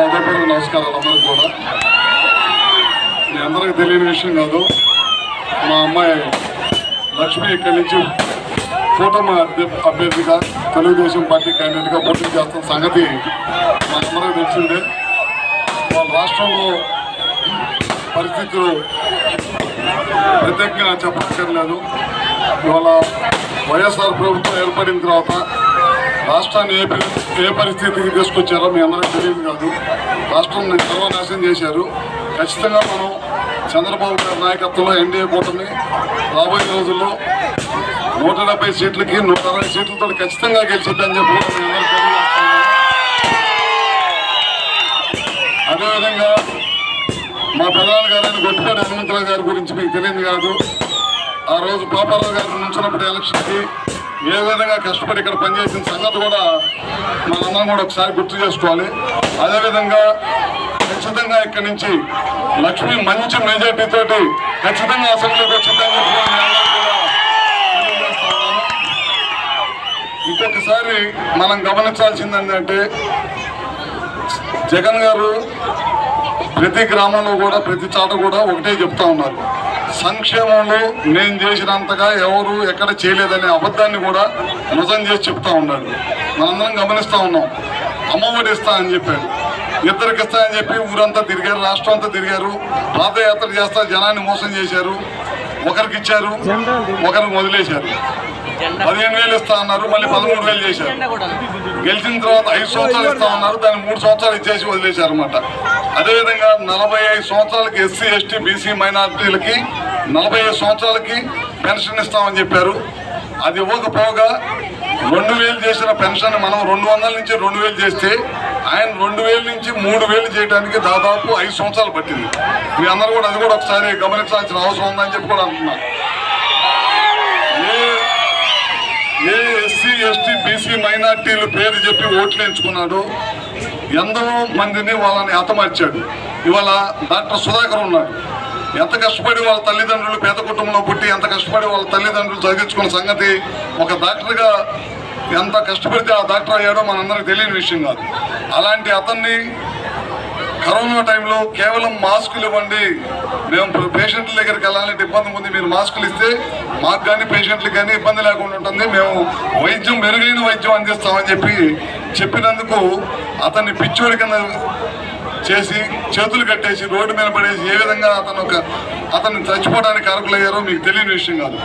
నమస్కారాలు అందరికి కూడా. మీ అందరికి తెలియని విషయం కాదు. మా అమ్మాయి లక్ష్మి ఇక్కడి నుంచి కూటమి అభ్య- అభ్యర్థిగా తెలుగుదేశం పార్టీ క్యాండిడేట్గా పోటీ చేస్తున్న సంగతి మా తెలిసిందే. వాళ్ళ రాష్ట్రంలో పరిస్థితులు ప్రత్యేకంగా చెప్పక్కర్లేదు. ఇవాళ వైఎస్ఆర్ ప్రభుత్వం ఏర్పడిన తర్వాత రాష్ట్రాన్ని ఏ ఏ పరిస్థితికి తీసుకొచ్చారో మీ అందరికీ తెలియదు కాదు. రాష్ట్రాన్ని సర్వనాశనం చేశారు. ఖచ్చితంగా మనం చంద్రబాబు గారి నాయకత్వంలో ఎన్డీఏ కూటమి రాబోయే రోజుల్లో నూట డెబ్బై సీట్లకి నూట అరవై సీట్లతో ఖచ్చితంగా గెలిచిద్దని చెప్పి అదేవిధంగా మా ప్రధాన గారైన గొట్టిపాటి హనుమంతరావు గారి గురించి మీకు తెలియదు కాదు. ఆ రోజు పాపారావు గారు నుంచినప్పుడు ఎలక్షన్కి ఏ విధంగా కష్టపడి ఇక్కడ పనిచేసిన సంగతి కూడా మనందరం కూడా ఒకసారి గుర్తు చేసుకోవాలి. అదేవిధంగా ఖచ్చితంగా ఇక్కడి నుంచి లక్ష్మి మంచి మెజార్టీ తోటి ఖచ్చితంగా అసెంబ్లీకి వచ్చిందని కూడా ఇంకొకసారి మనం గమనించాల్సింది ఏంటంటే జగన్ గారు ప్రతి గ్రామంలో కూడా ప్రతి చాట కూడా ఒకటే చెప్తా ఉన్నారు. సంక్షేమంలో నేను చేసినంతగా ఎవరు ఎక్కడ చేయలేదనే అబద్ధాన్ని కూడా నిజం చేసి చెప్తా ఉన్నాడు. మనందరం గమనిస్తా ఉన్నాం. అమ్మఒడి ఇస్తా అని చెప్పాడు. ఇద్దరికి ఇస్తా అని చెప్పి ఊరంతా తిరిగారు రాష్ట్రం అంతా తిరిగారు. పాదయాత్ర చేస్తా జనాన్ని మోసం చేశారు. ఒకరికి ఇచ్చారు ఒకరికి వదిలేశారు. పదిహేను వేలు ఇస్తా అన్నారు మళ్ళీ పదమూడు వేలు చేశారు. గెలిచిన తర్వాత ఐదు సంవత్సరాలు ఇస్తా ఉన్నారు దాన్ని మూడు సంవత్సరాలు ఇచ్చేసి వదిలేశారు అనమాట అదేవిధంగా నలభై ఐదు సంవత్సరాలకి ఎస్సీ ఎస్టీ బీసీ మైనారిటీలకి నలభై ఐదు సంవత్సరాలకి పెన్షన్ ఇస్తామని చెప్పారు. అది ఇవ్వకపోగా రెండు వేలు చేసిన పెన్షన్ మనం రెండు వందల నుంచి రెండు వేలు చేస్తే ఆయన రెండు వేల నుంచి మూడు వేలు చేయడానికి దాదాపు ఐదు సంవత్సరాలు పట్టింది. మీ అందరూ కూడా అది కూడా ఒకసారి గమనించాల్సిన అవసరం ఉందని చెప్పి కూడా అంటున్నాను ఏ ఏ ఎస్సీ ఎస్టీ బీసీ మైనార్టీలు పేరు చెప్పి ఓట్లు ఎంచుకున్నాడు. ఎందరో మందిని వాళ్ళని హతమార్చాడు. ఇవాళ డాక్టర్ సుధాకర్ ఉన్నాడు. ఎంత కష్టపడి వాళ్ళ తల్లిదండ్రులు పేద కుటుంబంలో పుట్టి ఎంత కష్టపడి వాళ్ళ తల్లిదండ్రులు చదివించుకున్న సంగతి ఒక డాక్టర్గా ఎంత కష్టపడితే ఆ డాక్టర్ అయ్యాడో మనందరికి తెలియని విషయం కాదు. అలాంటి అతన్ని కరోనా టైంలో కేవలం మాస్కులు ఇవ్వండి. మేము పేషెంట్ల దగ్గరికి వెళ్ళాలంటే ఇబ్బంది ఉంది. మీరు మాస్కులు ఇస్తే మాకు కానీ పేషెంట్లకు కానీ ఇబ్బంది లేకుండా ఉంటుంది. మేము వైద్యం మెరుగైన వైద్యం అందిస్తామని చెప్పి చెప్పినందుకు అతన్ని పిచ్చోడి కింద చేసి చేతులు కట్టేసి రోడ్డు మీద పడేసి ఏ విధంగా అతను ఒక అతను చచ్చిపోవడానికి అరకులయ్యారో మీకు తెలియని విషయం కాదు.